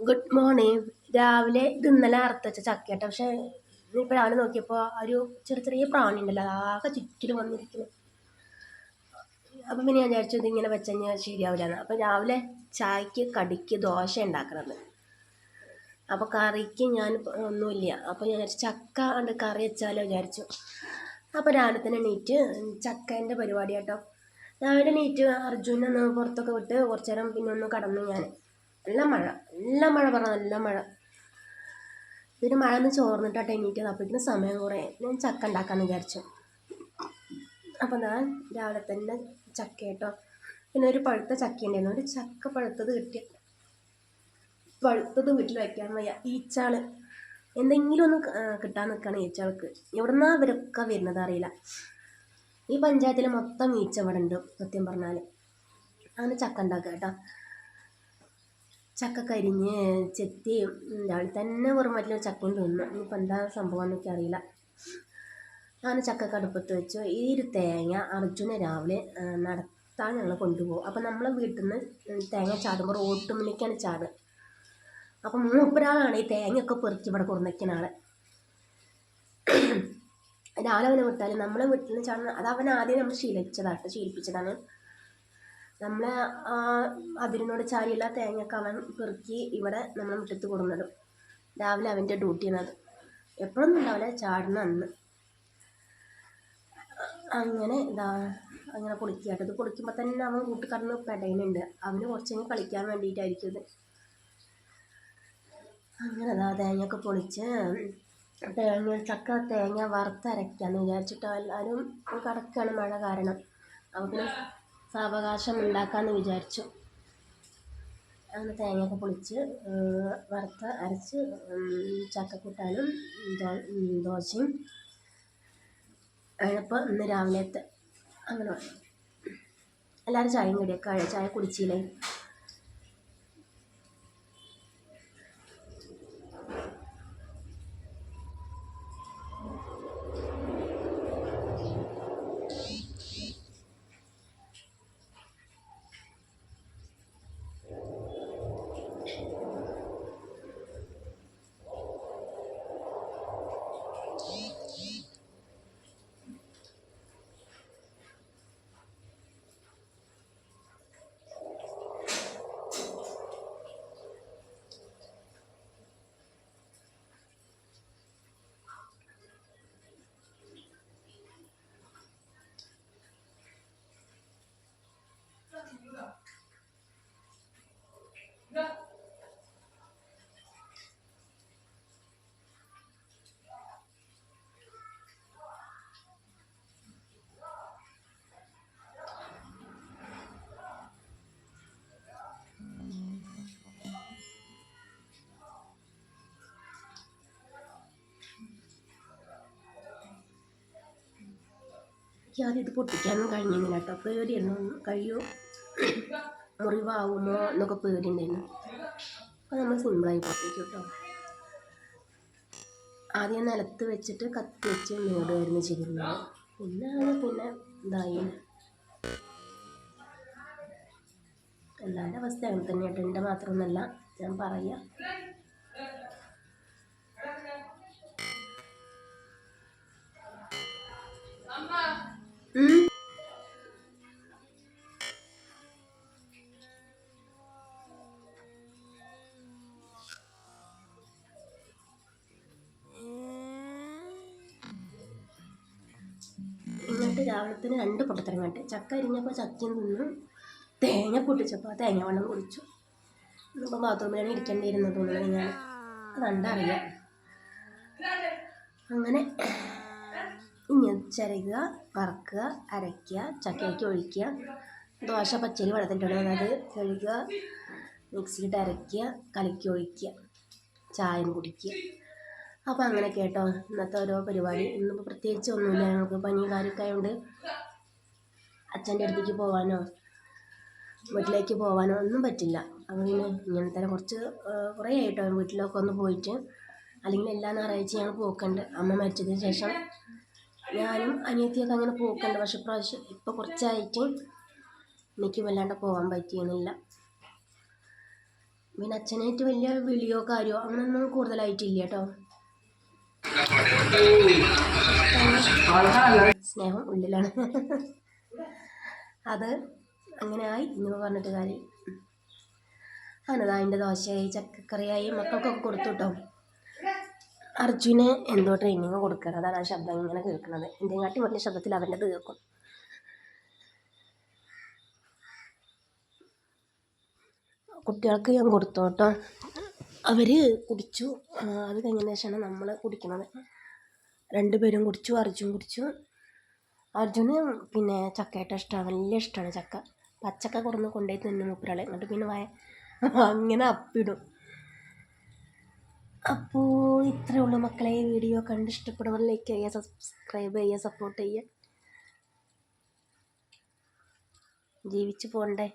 Good morning രാവിലെ ഇത് ഇന്നലെ അറുത്ത് വെച്ച ചക്കയാട്ടോ. പക്ഷേ രാവിലെ നോക്കിയപ്പോൾ ഒരു ചെറിയ ചെറിയ പ്രാണി ഉണ്ടല്ലോ ആകെ ചുറ്റിലും വന്നിരിക്കുന്നു. അപ്പം പിന്നെ ഞാൻ വിചാരിച്ചു ഇതിങ്ങനെ വെച്ച് കഴിഞ്ഞാൽ ശരിയാവില്ലെന്ന്. അപ്പം രാവിലെ ചായക്ക് കടിക്ക് ദോശ ഉണ്ടാക്കണമെന്ന് അപ്പോൾ കറിക്ക് ഞാൻ ഒന്നുമില്ല. അപ്പോൾ ഞാൻ ചക്ക ഉണ്ട് കറി വെച്ചാലോ വിചാരിച്ചു. അപ്പോൾ രാവിലെ തന്നെ നീറ്റ് ചക്കേന്റെ പരിപാടി കേട്ടോ രാവിലെ നീറ്റ് അർജുനൊന്ന് പുറത്തൊക്കെ വിട്ട് കുറച്ചു നേരം പിന്നെ ഒന്ന് കടന്നു ഞാൻ. നല്ല മഴ നല്ല മഴ പറ നല്ല മഴ. പിന്നെ മഴ ഒന്ന് ചോർന്നിട്ടാട്ടെ എണീറ്റത് അപ്പോഴേക്കും സമയം കുറേ. ഞാൻ ചക്ക ഉണ്ടാക്കാമെന്ന് വിചാരിച്ചു. അപ്പം ഞാൻ രാവിലെ തന്നെ ചക്ക കേട്ടോ പിന്നെ ഒരു പഴുത്ത ചക്ക ഉണ്ടായിരുന്നു. ഒരു ചക്ക പഴുത്തത് കിട്ടിയ. പഴുത്തത് വീട്ടിൽ വയ്ക്കാൻ വയ്യ. ഈച്ചാൾ എന്തെങ്കിലും ഒന്ന് കിട്ടാൻ നിൽക്കുകയാണ് ഈച്ചാൾക്ക് എവിടുന്നാ ഇവരൊക്കെ വരുന്നത് അറിയില്ല. ഈ പഞ്ചായത്തിൽ മൊത്തം ഈച്ച ഇവിടെ ഉണ്ട് സത്യം പറഞ്ഞാൽ അങ്ങനെ ചക്ക ഉണ്ടാക്കുക കേട്ടോ. ചക്ക കരിഞ്ഞ് ചെത്തി രാവിലെ തന്നെ വെറും വറ്റിലൊരു ചക്കയും തിന്നു. ഇനിയിപ്പോൾ എന്താ സംഭവം എന്നൊക്കെ അറിയില്ല. ഞാൻ ചക്ക കടുപ്പത്ത് വെച്ചു. ഈ ഒരു തേങ്ങ അർജുന രാവിലെ നടത്താൻ ഞങ്ങൾ കൊണ്ടുപോകും. അപ്പം നമ്മളെ വീട്ടിൽ നിന്ന് തേങ്ങ ചാടുമ്പോൾ റോട്ടുമ്പിലേക്കാണ് ചാട്. അപ്പം മൂപ്പരാളാണ് ഈ തേങ്ങയൊക്കെ പെറുക്കി ഇവിടെ കൊടുന്നിരിക്കുന്ന ആൾ രാവിലെ അവനെ വിട്ടാൽ നമ്മളെ വീട്ടിൽ നിന്ന് ചാടുന്ന അത് അവൻ ആദ്യം നമ്മൾ ശീലിച്ചതാട്ടോ ശീലിപ്പിച്ചതാണ്. നമ്മളെ അതിരിനോട് ചാരിയുള്ള തേങ്ങയൊക്കെ അവൻ പെറുക്കി ഇവിടെ നമ്മൾ മുറ്റത്ത് കൊടുന്നിടും രാവിലെ അവന്റെ ഡ്യൂട്ടി എന്നത് എപ്പോഴൊന്നും ഉണ്ടാവില്ല ചാടുന്ന അന്ന്. അങ്ങനെ ഇതാ അങ്ങനെ പൊളിക്കാട്ടോ ഇത് കുളിക്കുമ്പോൾ തന്നെ അവൻ കൂട്ടി കടന്ന് പെടയുന്നുണ്ട്. അവന് കുറച്ച് കഴിഞ്ഞ് കളിക്കാൻ വേണ്ടിയിട്ടായിരിക്കും ഇത്. അങ്ങനെ അതാ തേങ്ങയൊക്കെ പൊളിച്ച് തേങ്ങ ചക്ക തേങ്ങ വറുത്തരയ്ക്കാമെന്ന് വിചാരിച്ചിട്ട് എല്ലാവരും കിടക്കുകയാണ് മഴ കാരണം. അപ്പോൾ പിന്നെ സാവകാശം ഉണ്ടാക്കാമെന്ന് വിചാരിച്ചു. അങ്ങനെ തേങ്ങയൊക്കെ പൊളിച്ച് വറുത്ത് അരച്ച് ചക്കക്കൂട്ടാനും ദോശയും അതിനപ്പോൾ ഇന്ന് രാവിലത്തെ അങ്ങനെ. എല്ലാവരും ചായയും കടിയൊക്കെ ചായ കുടിച്ചില്ലേ? എനിക്ക് ഇത് പൊട്ടിക്കാനും കഴിഞ്ഞിരുന്നില്ല കേട്ടോ. പേടിയായിരുന്നു കഴിയോ? മുറിവാകുമോ എന്നൊക്കെ പേടിയുണ്ടായിരുന്നു. അപ്പോൾ നമ്മൾ സിമ്പിളായി പൊട്ടിക്കും കേട്ടോ. ആദ്യം നിലത്ത് വെച്ചിട്ട് കത്തി വെച്ച് നേടുമായിരുന്നു ചെയ്തിരുന്നത് പിന്നെ അത് പിന്നെ ഇതായി. എല്ലാവരുടെ അവസ്ഥ അങ്ങനെ തന്നെയായിട്ട് എന്റെ മാത്രമൊന്നുമല്ല ഞാൻ പറയാം. എന്നിട്ട് രാവിലത്തിന് രണ്ട് വേണ്ട ചക്ക അരിഞ്ഞപ്പോൾ ചക്കയും നിന്ന് തേങ്ങ പൊട്ടിച്ചപ്പോൾ ആ തേങ്ങ വെള്ളം കുടിച്ചു. ഇന്നിപ്പോൾ ബാത്റൂമിലാണ് ഇരിക്കേണ്ടിയിരുന്നത് തോന്നുന്നത് ഞാൻ അതണ്ടറിയാം അങ്ങനെ ഇനി ചിരകുക വറക്കുക അരയ്ക്കുക ചക്കയ്ക്ക് ഒഴിക്കുക. ദോശ പച്ചരി വെള്ളത്തിലിട്ടിടുക അത് കഴുകുക മിക്സിയിട്ട് അരയ്ക്കുക കലക്കി ഒഴിക്കുക ചായം കുടിക്കുക. അപ്പോൾ അങ്ങനെ കേട്ടോ. ഇന്നത്തെ ഓരോ പരിപാടി. ഇന്നിപ്പോൾ പ്രത്യേകിച്ച് ഒന്നുമില്ല. ഞങ്ങൾക്ക് പനി കാര്യമൊക്കെ ആയതുകൊണ്ട് അച്ഛന്റെ അടുത്തേക്ക് പോകാനോ വീട്ടിലേക്ക് പോകാനോ ഒന്നും പറ്റില്ല. അപ്പോൾ പിന്നെ തന്നെ കുറച്ച് കുറേ ആയിട്ടോ വീട്ടിലൊക്കെ ഒന്ന് പോയിട്ട്. അല്ലെങ്കിൽ എല്ലാ ഞായറാഴ്ച ഞങ്ങൾ പോക്കുണ്ട്. അമ്മ മരിച്ചതിന് ശേഷം ഞാനും അനിയത്തിയൊക്കെ അങ്ങനെ പോക്കുണ്ട്. പക്ഷെ പ്രാവശ്യം ഇപ്പോൾ കുറച്ചായിട്ട് എനിക്ക് വല്ലാണ്ട് പോകാൻ പറ്റിയെന്നില്ല പിന്നെ അച്ഛനായിട്ട് വലിയ വിളിയോ കാര്യമോ അങ്ങനെയൊന്നും കൂടുതലായിട്ടില്ല കേട്ടോ. സ്നേഹം ഉള്ളിലാണ്. അത് അങ്ങനെ ആയി ഇന്ന് പറഞ്ഞിട്ട് കാര്യം. അങ്ങനെ അതിന്റെ ദോശയായി ചക്കക്കറിയായി മക്കൾക്കൊക്കെ കൊടുത്തു കേട്ടോ അർജുന് എന്തോ ട്രെയിനിങ് കൊടുക്കണം. അതാണ് ആ ശബ്ദം ഇങ്ങനെ കേൾക്കുന്നത്. എന്റെ കാട്ടി വലിയ ശബ്ദത്തിൽ അവന്റെ കേൾക്കും. കുട്ടികൾക്ക് ഞാൻ കൊടുത്തു കേട്ടോ. അവർ കുടിച്ചു. അത് കഴിഞ്ഞതിന് ശേഷമാണ് നമ്മൾ കുടിക്കുന്നത്. രണ്ടുപേരും കുടിച്ചു അർജുൻ കുടിച്ചു. അർജുന് പിന്നെ ചക്കയായിട്ട് ഇഷ്ടമാണ്. വലിയ ഇഷ്ടമാണ് ചക്ക. പച്ചക്ക കുറന്ന് കൊണ്ടുപോയി തിന്നു മൂപ്പരാളെ. എന്നിട്ട് പിന്നെ വയ അങ്ങനെ അപ്പിടും. അപ്പോൾ ഇത്രയേ ഉള്ളൂ മക്കളെ. വീഡിയോ കണ്ട് ഇഷ്ടപ്പെടുന്നവർ ലൈക്ക് ചെയ്യുക സബ്സ്ക്രൈബ് ചെയ്യുക സപ്പോർട്ട് ചെയ്യുക. ജീവിച്ചു പോകണ്ടേ